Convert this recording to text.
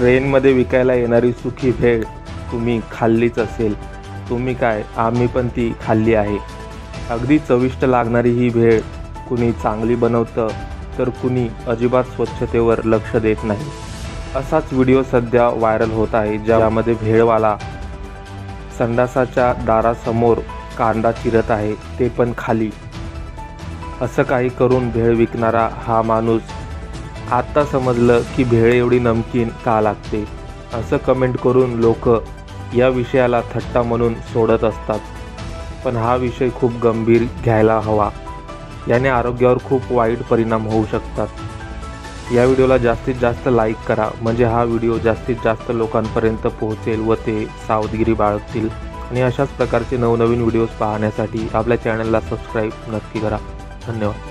ट्रेनमध्ये विकायला येणारी सुखी भेळ तुम्ही खाल्लीच असेल. तुम्ही काय? आम्ही पण ती खाल्ली आहे. अगदी चविष्ट लागणारी ही भेळ कुणी चांगली बनवतं तर कुणी अजिबात स्वच्छतेवर लक्ष देत नाही. असाच व्हिडिओ सध्या व्हायरल होत आहे ज्यामध्ये भेळवाला संडासाच्या दारासमोर कांदा चिरत आहे ते पण खाली. असं काही करून भेळ विकणारा हा माणूस आत्ता समजलं की भेळ एवढी नमकीन का लागते? असं कमेंट करून लोक या विषयाला थट्टा म्हणून सोडत असतात. पण हा विषय खूप गंभीर घ्यायला हवा. याने आरोग्यावर खूप वाईट परिणाम होऊ शकतात. या व्हिडिओला जास्तीत जास्त लाईक करा. म्हणजे हा व्हिडिओ जास्तीत जास्त लोकांपर्यंत पोहोचेल व ते सावधगिरी बाळगतील. आणि अशाच प्रकारचे नवनवीन व्हिडिओज पाहण्यासाठी आपल्या चॅनलला सबस्क्राईब नक्की करा. धन्यवाद.